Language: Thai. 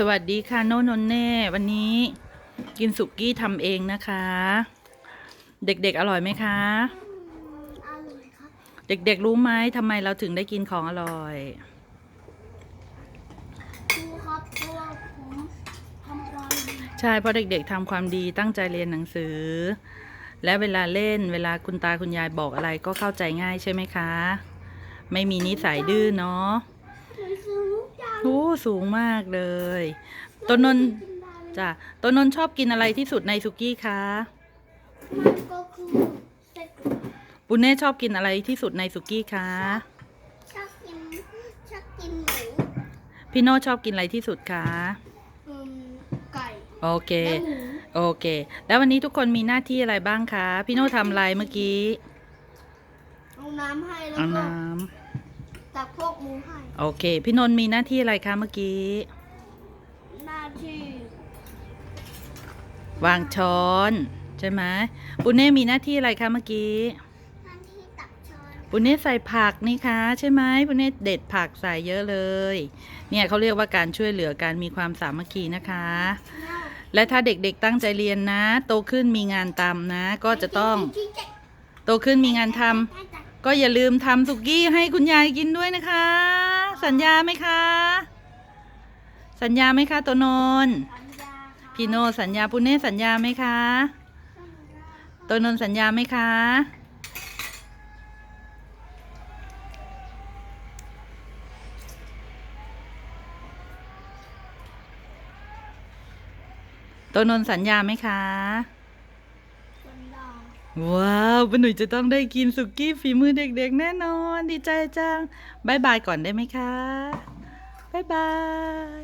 สวัสดีค่ะโนนนเน่วันนี้กินสุกี้ทำเองนะคะ เด็กๆอร่อยไหมคะอร่อยครับเด็กๆรู้ไหมทำไมเราถึงได้กินของอร่อยครูครับเพราะว่าผมทำความดีใช่เพราะเด็กๆทำความดีตั้งใจเรียนหนังสือ และเวลาเล่นเวลาคุณตาคุณยายบอกอะไรก็เข้าใจง่ายใช่ไหมคะ ไม่มีนิสัยดื้อเนาะหนังสือจัง โอ้สูงมากเลยตัวนนท์กินได้ไหมจ้ะตัวนนท์ชอบกินอะไรที่สุดในสุกี้คะมันก็คือเซ็กปุเน่ชอบกินอะไรที่สุดในสุกี้คะชอบกินชอบกินหมูพี่โน่ชอบกินอะไรที่สุดคะอืมไก่โอเค และหมูโอเค แล้ววันนี้ทุกคนมีหน้าที่อะไรบ้างคะ พี่โน่ทำอะไรเมื่อกี้เอาน้ำให้แล้วเอาก็ น้ ตักพวกหมูให้ำโอเค พี่นนท์มีหน้าที่อะไรคะเมื่อกี้ หน้าที่วางช้อนใช่ไหมปุเน่มีหน้าที่อะไรคะเมื่อกี้ หน้าที่ตักช้อนปุเน่ใส่ผักนี่คะ ใช่ไหมปุเน่เด็ดผักใส่เยอะเลย เนี่ยเขาเรียกว่าการช่วยเหลือการมีความสามัคคีนะคะ แล้วและถ้าเด็กๆตั้งใจเรียนนะ โตขึ้นมีงานทำนะ ก็จะต้องจิ๊กจิ๊กโตขึ้นมีงานทำจิ๊ กจิ๊กก็อย่าลืมทำสุกี้ให้คุณยายกินด้วยนะคะ สัญญาไหมคะ สัญญาไหมคะตัวนนท์สัญญาครับพี่โนสัญญาปุเน่สัญญาไหมคะสัญญาครับตัวนนท์สัญญาไหมคะตัวนนท์สัญญาไหมคะสัญญาว้าว ป้าหนุ่ยจะต้องได้กินสุกี้ฝีมือเด็กๆ แน่นอน ดีใจจังบายบายก่อนได้ไหมคะบายบาย